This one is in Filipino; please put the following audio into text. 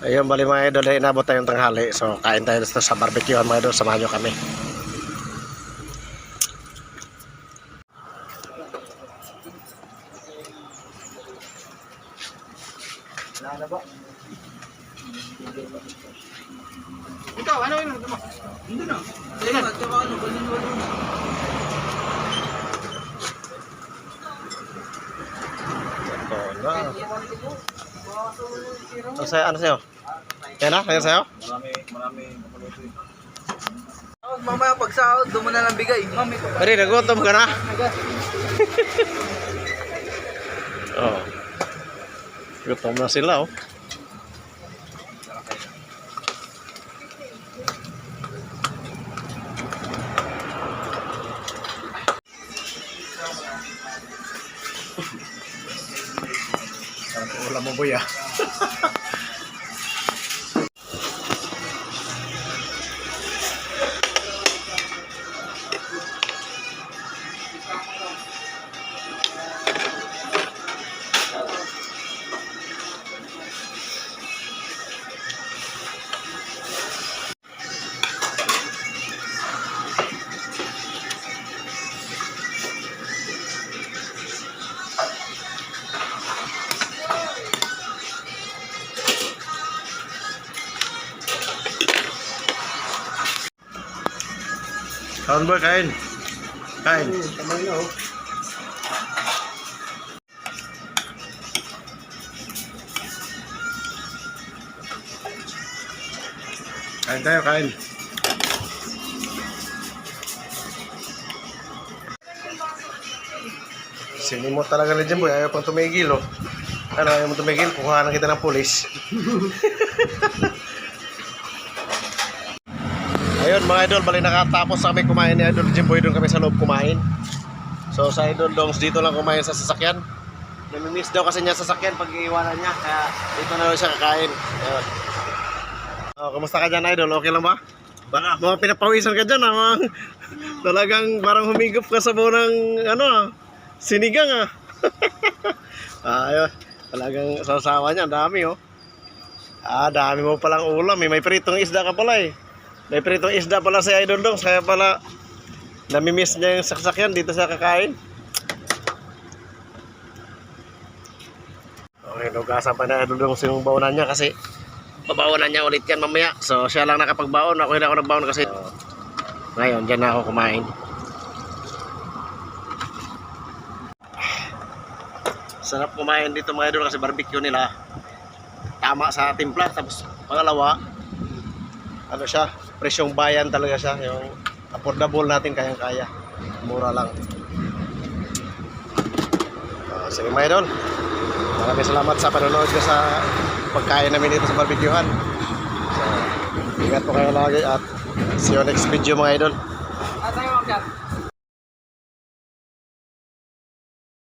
Ayun, bali mga idol, ay inabot tayong tanghali. So, kain tayo dito sa barbecue mga idol. Samahan nyo kami. Ikaw, ano yung mo? Hindi na. Hindi na. Ano. Ito na. Ano sa'yo? Ano sa'yo? Yan na? Yan sa'yo? Marami, marami. Tapos mamaya pag sahod, doon mo na lang bigay. Mami, Pari, nagutom ka na? Oh. Gutom na sila, oh. Ulam mo, ah. Kain, boy, kain. Kain. Kamay na, oh. Kain tayo, kain. Sinimot talaga ni Jimboy, ayaw pang tumigil, oh. Ano, ayaw mo tumigil, kukuha na kita ng pulis. Ayun mga idol, bali nakatapos kami kumain ni Idol Jimboy, doon kami sa loob kumain. So sa Idol Dongs, dito lang kumain sa sasakyan. Namimiss daw kasi niya sa sasakyan pag iiwanan niya, kaya dito na lang siya kakain. Ayun. Oh, kumusta ka dyan, Idol? Okay lang ba? Baka mga pinapawisan ka dyan, ah. Mga, talagang parang humigop ka sa ng, ano, ah, sinigang, ah. ah, ayun. Talagang sasawa niya, dami, oh. Ah, dami mo palang ulam, eh. May pritong isda ka pala, eh. May pritong isda pala si Idol Dong, kaya pala namimiss niya yung saksakyan dito sa kakain. Okay, nugasan pa na Idol Dong yung baonan niya kasi babaonan niya ulit yan mamaya. So, siya lang nakapagbaon. Ako hindi ako nagbaon kasi uh, ngayon, dyan na ako kumain. Sarap kumain dito mga idol kasi barbecue nila. Tama sa timpla. Tapos, pangalawa, ano siya, presyong bayan talaga siya. Yung affordable natin kayang-kaya. Mura lang. Uh, sige mga idol. Maraming salamat sa panonood ko sa pagkain namin dito sa barbecuehan. So, ingat po kayo lagi at see you next video mga idol. Ah, tayo, Kat.